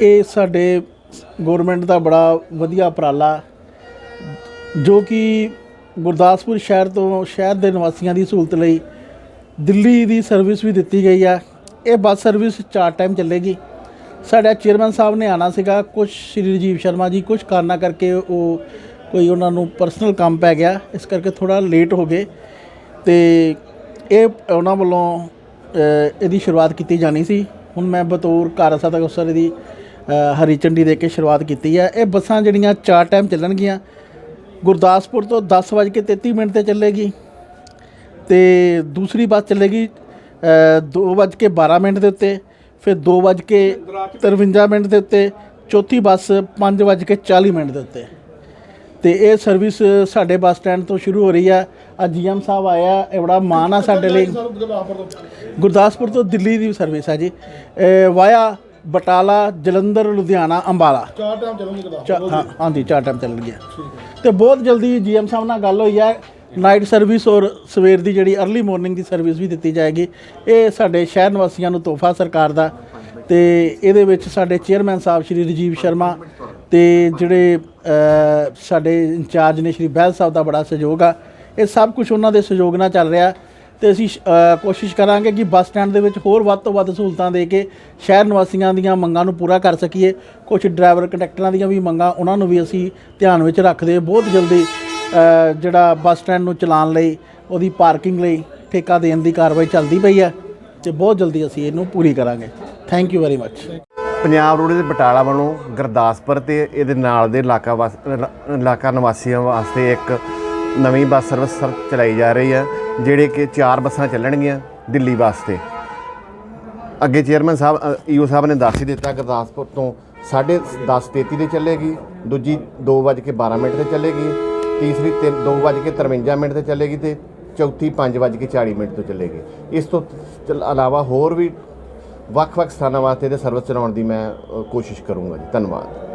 ਇਹ ਸਾਡੇ ਗਵਰਨਮੈਂਟ ਦਾ ਬੜਾ ਵਧੀਆ ਉਪਰਾਲਾ, ਜੋ ਕਿ ਗੁਰਦਾਸਪੁਰ ਸ਼ਹਿਰ ਤੋਂ ਸ਼ਹਿਰ ਦੇ ਨਿਵਾਸੀਆਂ ਦੀ ਸਹੂਲਤ ਲਈ ਦਿੱਲੀ ਦੀ ਸਰਵਿਸ ਵੀ ਦਿੱਤੀ ਗਈ ਆ। ਇਹ ਬੱਸ ਸਰਵਿਸ ਚਾਰ ਟਾਈਮ ਚੱਲੇਗੀ। ਸਾਡਾ ਚੇਅਰਮੈਨ ਸਾਹਿਬ ਨੇ ਆਣਾ ਸੀਗਾ ਕੁਝ ਸ਼੍ਰੀ ਰਾਜੀਵ ਸ਼ਰਮਾ ਜੀ ਕੁਝ ਕਾਰਨਾਂ ਕਰਕੇ ਉਹ ਕੋਈ ਉਹਨਾਂ ਨੂੰ ਪਰਸਨਲ ਕੰਮ ਪੈ ਗਿਆ, ਇਸ ਕਰਕੇ ਥੋੜਾ ਲੇਟ ਹੋ ਗਏ। ਤੇ ਇਹ ਉਹਨਾਂ ਵੱਲੋਂ ਇਹਦੀ ਸ਼ੁਰੂਆਤ ਕੀਤੀ ਜਾਣੀ ਸੀ। ਹੁਣ ਮੈਂ ਬਤੌਰ ਕਾਰਜਸਾਧਕ ਅਫਸਰ ਦੀ ਹਰੀ ਝੰਡੀ ਦੇ ਕੇ ਸ਼ੁਰੂਆਤ ਕੀਤੀ ਹੈ। ਇਹ ਬੱਸਾਂ ਜਿਹੜੀਆਂ ਚਾਰ ਟਾਈਮ ਚੱਲਣਗੀਆਂ। ਗੁਰਦਾਸਪੁਰ ਤੋਂ 10:33 ਮਿੰਟ ਤੇ ਚੱਲੇਗੀ। ਤੇ ਦੂਸਰੀ ਬੱਸ ਚੱਲੇਗੀ 2:12 ਮਿੰਟ ਦੇ ਉੱਤੇ, ਫਿਰ 2:53 ਮਿੰਟ ਦੇ ਉੱਤੇ, ਚੌਥੀ ਬੱਸ 5:40 ਮਿੰਟ ਦੇ ਉੱਤੇ। ਤੇ ਇਹ ਸਰਵਿਸ ਸਾਡੇ ਬੱਸ ਸਟੈਂਡ ਤੋਂ ਸ਼ੁਰੂ ਹੋ ਰਹੀ ਆ ਅੱਜ ਜੀਐਮ ਸਾਹਿਬ ਆਇਆ ਇਹ ਬੜਾ ਮਾਣ ਆ ਸਾਡੇ ਲਈ। ਗੁਰਦਾਸਪੁਰ ਤੋਂ ਦਿੱਲੀ ਦੀ ਸਰਵਿਸ ਹੈ ਜੀ। ਵਾਇਆ ਬਟਾਲਾ ਜਲੰਧਰ ਲੁਧਿਆਣਾ ਅੰਬਾਲਾ। ਚਾਰ ਟਾਈਮ ਚੱਲੂਗੀ ਚਾ- ਹਾਂ ਹਾਂਜੀ ਚਾਰ ਟਾਈਮ ਚੱਲਣਗੀਆਂ। ਤੇ ਬਹੁਤ ਜਲਦੀ ਜੀਐਮ ਸਾਹਿਬ ਨਾਲ ਗੱਲ ਹੋਈ ਹੈ। ਨਾਈਟ ਸਰਵਿਸ ਔਰ ਸਵੇਰ ਦੀ ਜਿਹੜੀ अर्ਲੀ ਮਾਰਨਿੰਗ ਦੀ ਸਰਵਿਸ ਵੀ ਦਿੱਤੀ ਜਾਏਗੀ। ਇਹ ਸਾਡੇ ਸ਼ਹਿਰ ਨਿਵਾਸੀਆਂ ਨੂੰ ਤੋਹਫਾ ਸਰਕਾਰ ਦਾ। ਤੇ ਇਹਦੇ ਵਿੱਚ ਸਾਡੇ ਚੇਅਰਮੈਨ ਸਾਹਿਬ ਸ਼੍ਰੀ ਰਾਜੀਵ ਸ਼ਰਮਾ ਤੇ ਜਿਹੜੇ ਸਾਡੇ ਇੰਚਾਰਜ ਨੇ ਸ਼੍ਰੀ ਬਹਿਲ ਸਾਹਿਬ ਦਾ ਬੜਾ ਸਹਿਯੋਗ ਆ। ਇਹ ਸਭ ਕੁਝ ਉਹਨਾਂ ਦੇ ਸਹਿਯੋਗ ਨਾਲ ਚੱਲ ਰਿਹਾ। ਤੇ ਅਸੀਂ ਕੋਸ਼ਿਸ਼ ਕਰਾਂਗੇ ਕਿ ਬੱਸ ਸਟੈਂਡ ਦੇ ਵਿੱਚ ਹੋਰ ਵੱਧ ਤੋਂ ਵੱਧ ਸਹੂਲਤਾਂ ਦੇ ਕੇ ਸ਼ਹਿਰ ਨਿਵਾਸੀਆਂ ਦੀਆਂ ਮੰਗਾਂ ਨੂੰ ਪੂਰਾ ਕਰ ਸਕੀਏ। ਕੁਝ ਡਰਾਈਵਰ ਕੰਡਕਟਰਾਂ ਦੀਆਂ ਵੀ ਮੰਗਾਂ, ਉਹਨਾਂ ਨੂੰ ਵੀ ਅਸੀਂ ਧਿਆਨ ਵਿੱਚ ਰੱਖਦੇ ਬਹੁਤ ਜਲਦੀ ਜਿਹੜਾ ਬੱਸ ਸਟੈਂਡ ਨੂੰ ਚਲਾਉਣ ਲਈ, ਉਹਦੀ ਪਾਰਕਿੰਗ ਲਈ ਠੇਕਾ ਦੇਣ ਦੀ ਕਾਰਵਾਈ ਚੱਲਦੀ ਪਈ ਹੈ ਤੇ ਬਹੁਤ ਜਲਦੀ ਅਸੀਂ ਇਹਨੂੰ ਪੂਰੀ ਕਰਾਂਗੇ। Thank you very much Punjab road ਦੇ ਬਟਾਲਾ ਵੱਲੋਂ ਗੁਰਦਾਸਪੁਰ ਤੇ ਇਹਦੇ ਨਾਲ ਦੇ ਇਲਾਕਾ ਵਾਸ, ਇਲਾਕਾ ਨਿਵਾਸੀਆਂ ਵਾਸਤੇ ਇੱਕ ਨਵੀਂ ਬੱਸ ਸਰਵਿਸ ਸਰ, ਚਲਾਈ ਜਾ ਰਹੀ ਹੈ। ਜਿਹੜੇ ਕਿ ਚਾਰ ਬੱਸਾਂ ਚੱਲਣਗੀਆਂ ਦਿੱਲੀ ਵਾਸਤੇ। ਅੱਗੇ ਚੇਅਰਮੈਨ ਸਾਹਿਬ ਈਓ ਸਾਹਿਬ ਨੇ ਦੱਸ ਹੀ ਦਿੱਤਾ ਗੁਰਦਾਸਪੁਰ ਤੋਂ 10:33 ਤੇ ਚੱਲੇਗੀ, ਦੂਜੀ 2:12 ਮਿੰਟ ਤੇ ਚੱਲੇਗੀ, ਤੀਸਰੀ 2:53 ਮਿੰਟ ਤੇ ਚੱਲੇਗੀ ਤੇ ਚੌਥੀ 5:40 ਮਿੰਟ ਤੋਂ ਚੱਲੇਗੀ। ਇਸ ਤੋਂ ਚਲ- ਇਲਾਵਾ ਹੋਰ ਵੀ ਵੱਖ-ਵੱਖ ਸਥਾਨਾਂ ਵਾਸਤੇ ਇਹਦੇ ਸਰਵਿਸ ਚਲਾਉਣ ਦੀ ਮੈਂ ਕੋਸ਼ਿਸ਼ ਕਰੂੰਗਾ ਜੀ। ਧੰਨਵਾਦ।